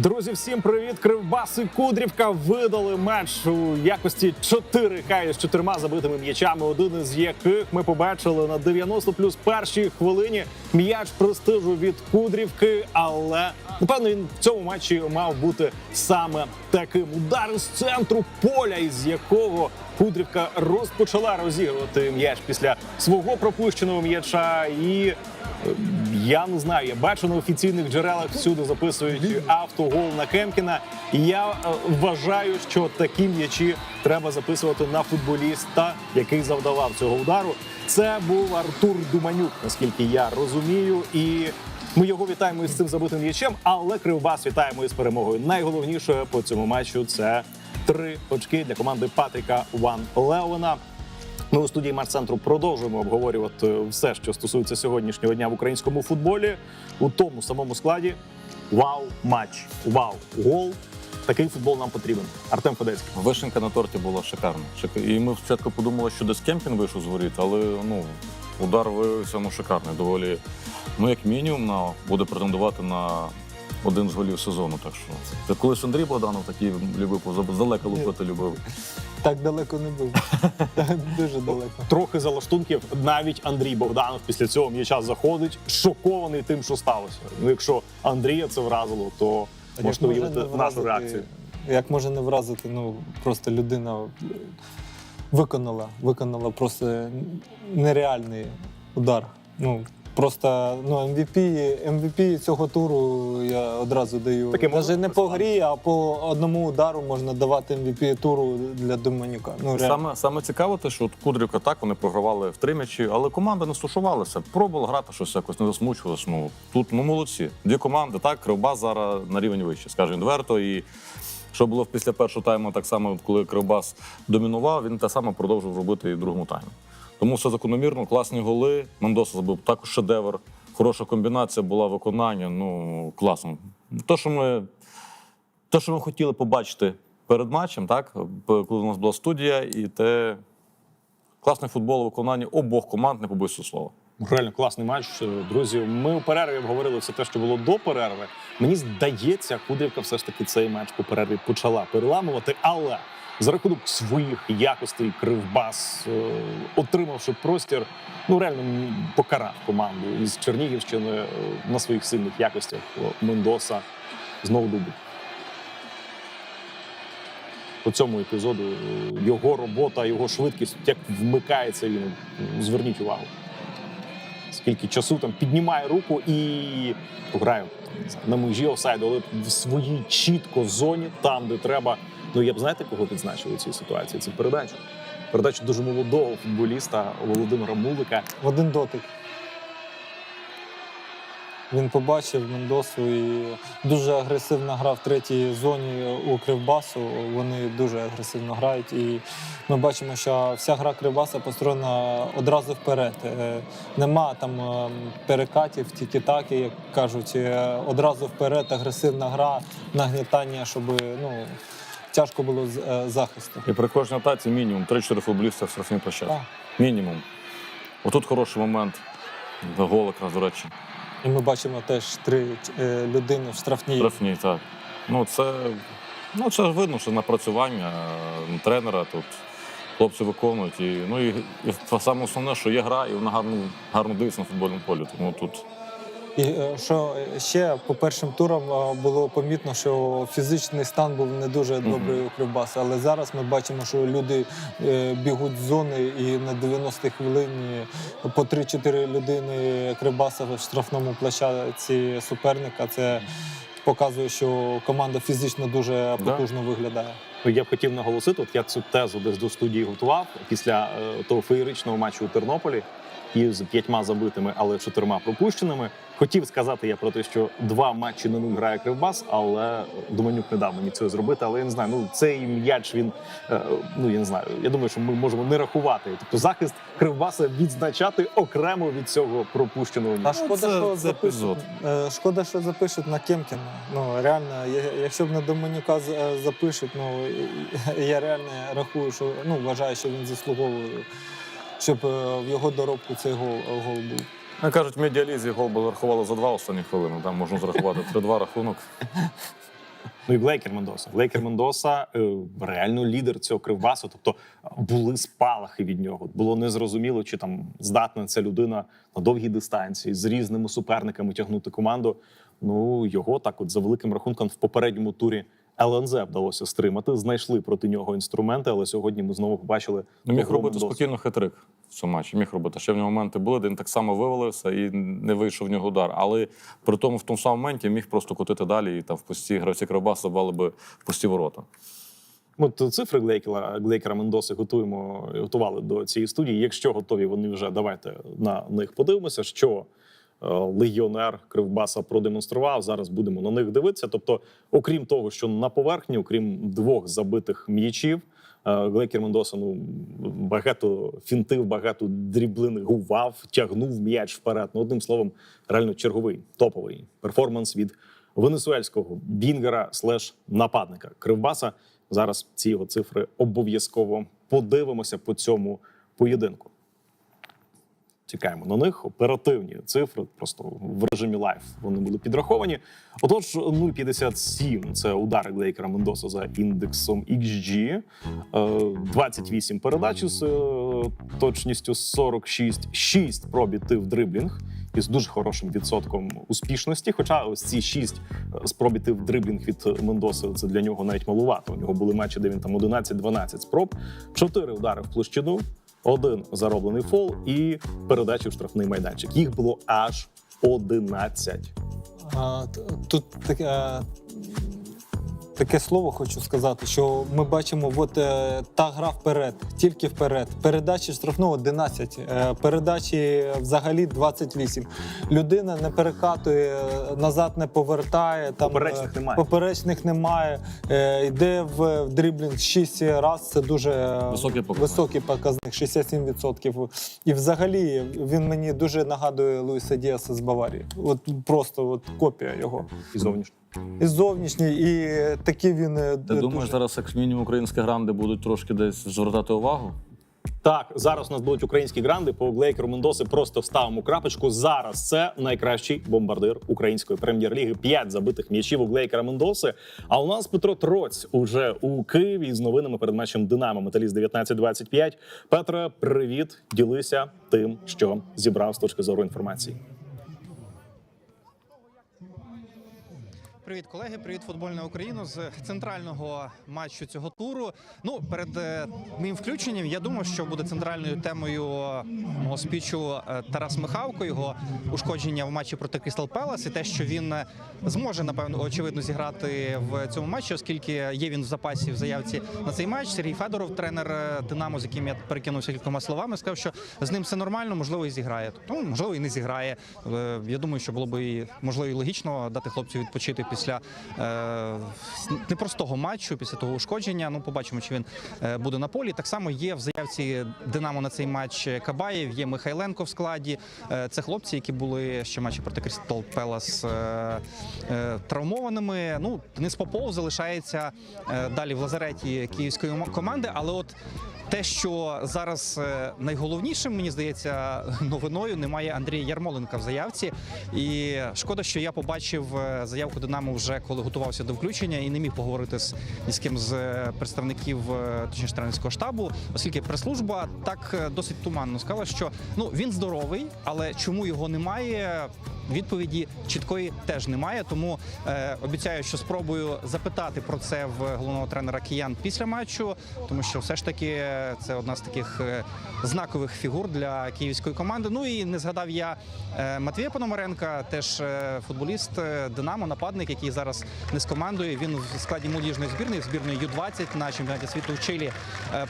Друзі, всім привіт! Кривбас і Кудрівка видали матч у якості 4К з чотирма забитими м'ячами. Один із яких ми побачили на 90 плюс першій хвилині. М'яч престижу від Кудрівки, але напевно він в цьому матчі мав бути саме таким удар з центру поля, із якого Кудрівка розпочала розігрувати м'яч після свого пропущеного м'яча і я не знаю, я бачу на офіційних джерелах всюди записують автогол на Кемкіна. Я е, вважаю, що такі м'ячі треба записувати на футболіста, який завдавав цього удару. Це був Артур Думанюк, наскільки я розумію, і ми його вітаємо із цим забитим м'ячем. Але Кривбас вітаємо із перемогою. Найголовніше по цьому матчу це три очки для команди Патріка Ван Леона. Ми у студії Матч-центру продовжуємо обговорювати все, що стосується сьогоднішнього дня в українському футболі у тому самому складі. Вау, матч, вау, гол. Такий футбол нам потрібен. Артем Федецький. Вишенька на торті була шикарна. Шик- І ми спочатку подумали, що десь Кемпін вийшов з воріт, але ну, удар виявився ну, шикарний. Доволі, ну, як мінімум, на, буде претендувати на один з голів сезону. Так що це колись Андрій Богданов такий любив здалека лупити любив. Так далеко не був. Так Дуже далеко. Трохи за лаштунків навіть Андрій Богданов після цього м'яча заходить, шокований тим, що сталося. Ну, якщо Андрія це вразило, то Як можна уявити не нашу вразити- реакцію. Як може не вразити, ну просто людина виконала, виконала просто нереальний удар. Ну просто ну MVP, MVP цього туру я одразу даю. Таке Навіть не по грі, а по одному удару можна давати MVP туру для Доманюка. Ну реально. Саме, саме цікаве, те, що от Кудрівка так вони програвали в три м'ячі, але команда не стушувалася. Пробувала грати щось якось, не засмучувалась. Ну тут ну молодці. Дві команди, так, Кривбас зараз на рівень вище, скажімо відверто. І що було після першого тайму, так само, коли Кривбас домінував, він те саме продовжив робити і в другому таймі. Тому все закономірно, класні голи. Мендоса забив також шедевр. Хороша комбінація була виконання. Ну класно. То, що ми те, що ми хотіли побачити перед матчем, так, коли у нас була студія, і те класний футбол у виконанні обох команд, не побоюся слова. Реально класний матч, друзі. Ми у перерві обговорили все те, що було до перерви. Мені здається, Кудрівка все ж таки цей матч по перерві почала переламувати, але за рахунок своїх якостей Кривбас, е, отримавши простір, ну реально покарав команду із Чернігівщини е, на своїх сильних якостях. О, Мендоса знову дубль. По цьому епізоду е, його робота, його швидкість, як вмикається він. ну, Зверніть увагу скільки часу там піднімає руку і грає на межі офсайду, але в своїй чітко зоні, там, де треба. Ну я б знаєте, кого відзначив у цій ситуації? Це передачу. Передачу дуже молодого футболіста Володимира Мулика. в один дотик. Він побачив Мендосу і дуже агресивно грав в третій зоні у Кривбасу. Вони дуже агресивно грають. І ми бачимо, що вся гра Кривбаса построєна одразу вперед. Е, Нема там е, перекатів, тільки таки, як кажуть, Е, одразу вперед, агресивна гра, нагнітання, щоб ну, тяжко було з е, захисту. І при кожній атаці мінімум 3-4 футболіста в штрафній площадці. Так. Мінімум. Отут хороший момент. Гол якраз, до речі. І ми бачимо теж три е, людини в штрафній. Штрафній, так. Ну, це, ну, це видно, що напрацювання е, тренера тут. Хлопці виконують. І, ну, і, і саме основне, що є гра, і вона гарно, гарно дивиться на футбольному полі. Тому тут І е, що ще по першим турам е, було помітно, що фізичний стан був не дуже добрий у Кривбаса. Але зараз ми бачимо, що люди е, бігуть з зони і на 90-й хвилині по 3-4 людини Кривбаса в штрафному площадці суперника. Це показує, що команда фізично дуже Да. потужно виглядає. Я б хотів наголосити, от я цю тезу десь до студії готував після того феєричного матчу у Тернополі із п'ятьма забитими, але чотирма пропущеними. Хотів сказати я про те, що два матчі на нуль грає Кривбас, але Думанюк не дав мені цього зробити. Але я не знаю, ну цей м'яч він е, ну я не знаю. Я думаю, що ми можемо не рахувати. Тобто захист Кривбаса відзначати окремо від цього пропущеного А шкода, це- що це запишуть, епізод. е, шкода, що запишуть на Кемкіна. Ну реально, я- якщо б на Доманюка е, запишуть, ну я реально рахую, що ну вважаю, що він заслуговує, щоб е, в його доробку цей гол, гол був. Ну, кажуть, в медіалізі гол би рахували за два останні хвилини. Там можна зрахувати 3-2 рахунок. Ну і Глейкер Мендоса. Глейкер Мендоса е, реально лідер цього кривбасу. Тобто е, були спалахи від нього. Було незрозуміло, чи там здатна ця людина на довгій дистанції з різними суперниками тягнути команду. Ну його так, от за великим рахунком, в попередньому турі ЛНЗ вдалося стримати. Знайшли проти нього інструменти, але сьогодні ми знову побачили Ну, міг робити Мендосу. спокійно хитрик в цьому матчі. Міг робити. Ще в нього моменти були, де він так само вивалився і не вийшов в нього удар. Але при тому в тому самому моменті міг просто котити далі і там в пусті гравці Кривбаса бали би в пусті ворота. От цифри Глейкера, Глейкера Мендоси готуємо, готували до цієї студії. Якщо готові вони вже, давайте на них подивимося, що легіонер Кривбаса продемонстрував. Зараз будемо на них дивитися. Тобто, окрім того, що на поверхні, окрім двох забитих м'ячів, е, Мендоса ну багато фінтив, багато дріблин гував, тягнув м'яч вперед. Ну, одним словом, реально черговий топовий перформанс від венесуельського бінгера слеш нападника Кривбаса. Зараз ці його цифри обов'язково подивимося по цьому поєдинку. Чекаємо на них. Оперативні цифри, просто в режимі лайф вони були підраховані. Отож, 0,57 – це удари Глейкера Мендоса за індексом XG, е, 28 передач з е, точністю 46, 6 пробітив дриблінг із дуже хорошим відсотком успішності. Хоча ось ці 6 спробітив дриблінг від Мендоси, це для нього навіть малувато. У нього були матчі, де він там 11-12 спроб, 4 удари в площину, один зароблений фол і передачі в штрафний майданчик. Їх було аж 11. А, Тут таке, таке слово хочу сказати, що ми бачимо, от е, та гра вперед, тільки вперед. Передачі штрафного 11, е, передачі взагалі 28. Людина не перекатує, назад не повертає. Там, Поперечних е, немає. Поперечних немає. Е, Йде в в дріблінг 6 разів, це дуже е, Високий показник. високий показник, 67%. І взагалі він мені дуже нагадує Луїса Діаса з Баварії. От просто от копія його. І зовнішньо. І зовнішній, і такий він. е, Ти дуже- думаєш, зараз як мінімум українські гранди будуть трошки десь звертати увагу? Так, зараз у нас будуть українські гранди по Глейкеру Мендоси. Просто ставимо крапочку. Зараз це найкращий бомбардир української прем'єр-ліги. П'ять забитих м'ячів у Глейкера Мендоси. А у нас Петро Троць уже у Києві з новинами перед матчем Динамо Металіст 19-25. Петре, привіт, ділися тим, що зібрав з точки зору інформації. Привіт, колеги! Привіт, футбольна Україна з центрального матчу цього туру. Ну, перед е, моїм включенням я думав, що буде центральною темою мого спічу е, Тарас Михавко, його ушкодження в матчі проти Крістал Пелас, і те, що він е, зможе напевно очевидно зіграти в цьому матчі, оскільки є він в запасі в заявці на цей матч. Сергій Федоров, тренер е, Динамо, з яким я перекинувся кількома словами, сказав, що з ним все нормально, можливо, і зіграє. Тобто, ну, можливо, і не зіграє. Е, Я думаю, що було б і можливо і логічно дати хлопцю відпочити після е, непростого матчу, після того ушкодження. Ну, побачимо, чи він е, буде на полі. Так само є в заявці Динамо на цей матч Кабаєв, є Михайленко в складі. Е, Це хлопці, які були ще матчі проти Крістал Пелас травмованими. Ну, Денис Попов залишається далі в лазареті київської команди, але от. Те, що зараз е, найголовнішим, мені здається, новиною немає Андрія Ярмоленка в заявці. І шкода, що я побачив е, заявку Динамо вже коли готувався до включення і не міг поговорити з ні з ким з е, представників точніше тренерського штабу, оскільки прес-служба так досить туманно сказала, що ну він здоровий, але чому його немає? Відповіді чіткої теж немає, тому е, обіцяю, що спробую запитати про це в головного тренера киян після матчу, тому що все ж таки це одна з таких е, знакових фігур для київської команди. Ну і не згадав я е, Матвія Пономаренка, теж е, футболіст Динамо, нападник, який зараз не з командою. Він в складі молодіжної збірної, збірної Ю-20 на чемпіонаті світу в Чилі.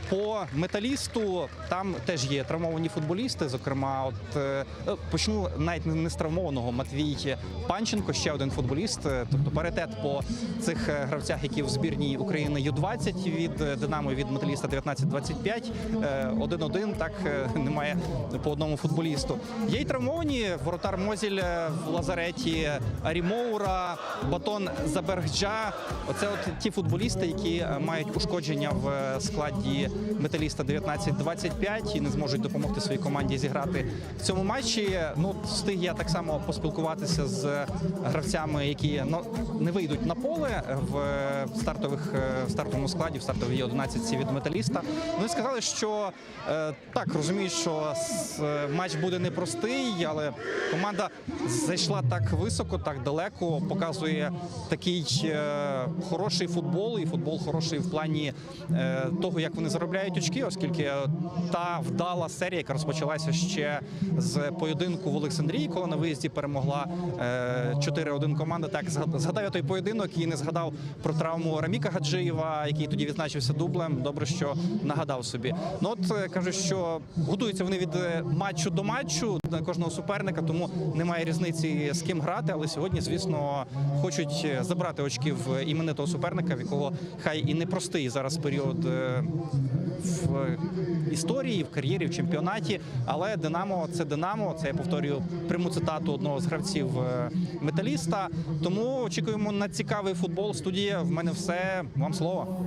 По металісту там теж є травмовані футболісти. Зокрема, от почну навіть не з травмованого Матвій Панченко, ще один футболіст. Тобто паритет по цих гравцях, які в збірній України Ю-20 від Динамо, від металіста 19-25. 19-25, е, 1-1, так е, немає по одному футболісту. Є й травмовані воротар Мозіль е, в лазареті, Арімоура, Батон Забергджа. Оце от ті футболісти, які е, мають ушкодження в е, складі металіста 19-25 і не зможуть допомогти своїй команді зіграти в цьому матчі. Ну встиг я так само поспілкуватися з гравцями, які ну, не вийдуть на поле в е, стартових е, в стартовому складі, в стартовій 11 від металіста. Вони сказали, що е, так розуміють, що е, матч буде непростий, але команда зайшла так високо, так далеко, показує такий е, хороший футбол, і футбол хороший в плані того, як вони заробляють очки, оскільки та вдала серія, яка розпочалася ще з поєдинку в Олександрії, коли на виїзді перемогла е, 4-1 команда. Так згад- згадав я той поєдинок і не згадав про травму Раміка Гаджиєва, який тоді відзначився дублем. Добре, що нагадав собі. Ну от е, кажуть, що готуються вони від е, матчу до матчу на кожного суперника, тому немає різниці з ким грати. Але сьогодні, звісно, хочуть е, забрати очки в іменитого суперника, в якого хай і непростий зараз період в історії, в кар'єрі, в чемпіонаті. Але Динамо це Динамо. Це я повторюю пряму цитату одного з гравців металіста. Тому очікуємо на цікавий футбол. Студія в мене все. Вам слово.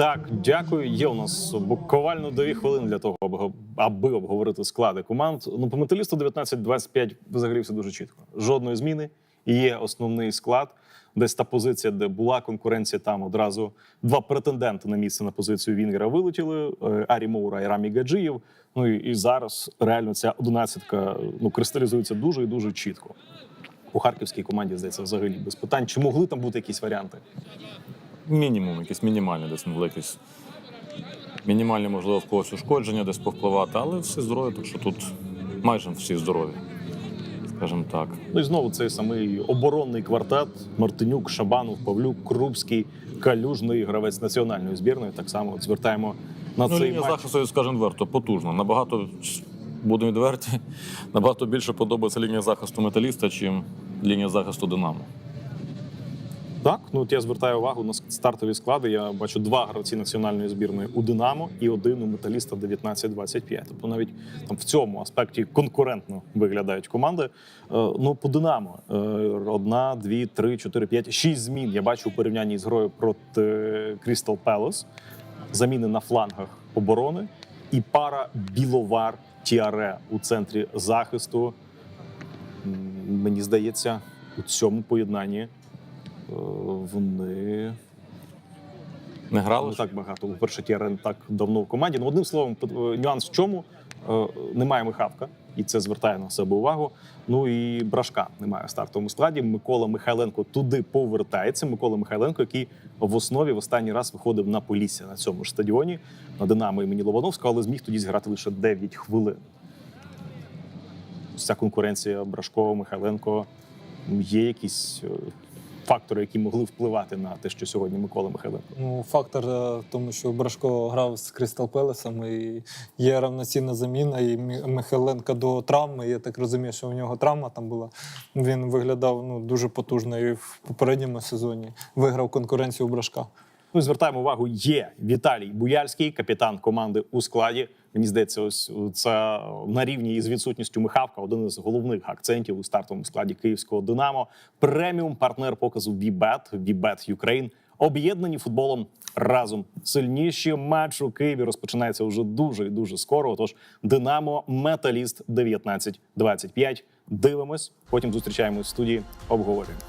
Так, дякую. Є у нас буквально дві хвилини для того, аби- аби обговорити склади команд. Ну, по металісту 19-25 взагалі все дуже чітко. Жодної зміни. Є основний склад. Десь та позиція, де була конкуренція, там одразу два претенденти на місце на позицію Вінгера вилетіли: е, Арі Моура і Рамі Гаджиєв. Ну і, зараз реально ця одинадцятка ну, кристалізується дуже і дуже чітко. У харківській команді здається взагалі без питань. Чи могли там бути якісь варіанти? Мінімум, якийсь мінімальний, десь могли якісь мінімальні, можливо, в когось ушкодження десь повпливати, але всі здорові, так що тут майже всі здорові, скажімо так. Ну і знову цей самий оборонний квартет: Мартинюк, Шабанов, Павлюк, Крупський, Калюжний гравець національної збірної. Так само от звертаємо на Ну, цей лінія матч. захисту, скажімо відверто, потужна. Набагато, будемо відверті, набагато більше подобається лінія захисту металіста, чим лінія захисту Динамо. Так, ну от я звертаю увагу на стартові склади. Я бачу два гравці національної збірної у Динамо і один у металіста 19-25. Тобто навіть там в цьому аспекті конкурентно виглядають команди. Е, ну по Динамо е, одна, дві, три, чотири, п'ять, шість змін. Я бачу у порівнянні з грою проти Крістал Пелос. Заміни на флангах оборони і пара біловар Тіаре у центрі захисту. Мені здається, у цьому поєднанні вони Не грали? не так багато. По-перше, Тіарен так давно в команді. Ну, одним словом, е, нюанс в чому Е, немає Михавка, і це звертає на себе увагу. Ну і Брашка немає в стартовому складі. Микола Михайленко туди повертається. Микола Михайленко, який в основі в останній раз виходив на Полісся на цьому ж стадіоні на Динамо імені Лобановського, але зміг тоді зіграти лише 9 хвилин. Ця конкуренція Брашко, Михайленко. Є якісь е, фактори, які могли впливати на те, що сьогодні Микола Михайленко. Ну, фактор е, в тому, що Брашко грав з Кристал Пелесом і є равноцінна заміна. І Михайленка до травми. Я так розумію, що у нього травма там була. Він виглядав ну, дуже потужно і в попередньому сезоні виграв конкуренцію у Брашка. Ну, звертаємо увагу, є Віталій Буяльський, капітан команди у складі. Мені здається, ось це на рівні із відсутністю Михавка, один із головних акцентів у стартовому складі київського Динамо. Преміум партнер показу Вібет, Вібет Юкрейн. Об'єднані футболом разом. Сильніші матч у Києві розпочинається вже дуже і дуже скоро. Отож, Динамо Металіст 19-25. Дивимось. Потім зустрічаємось в студії. Обговорюємо.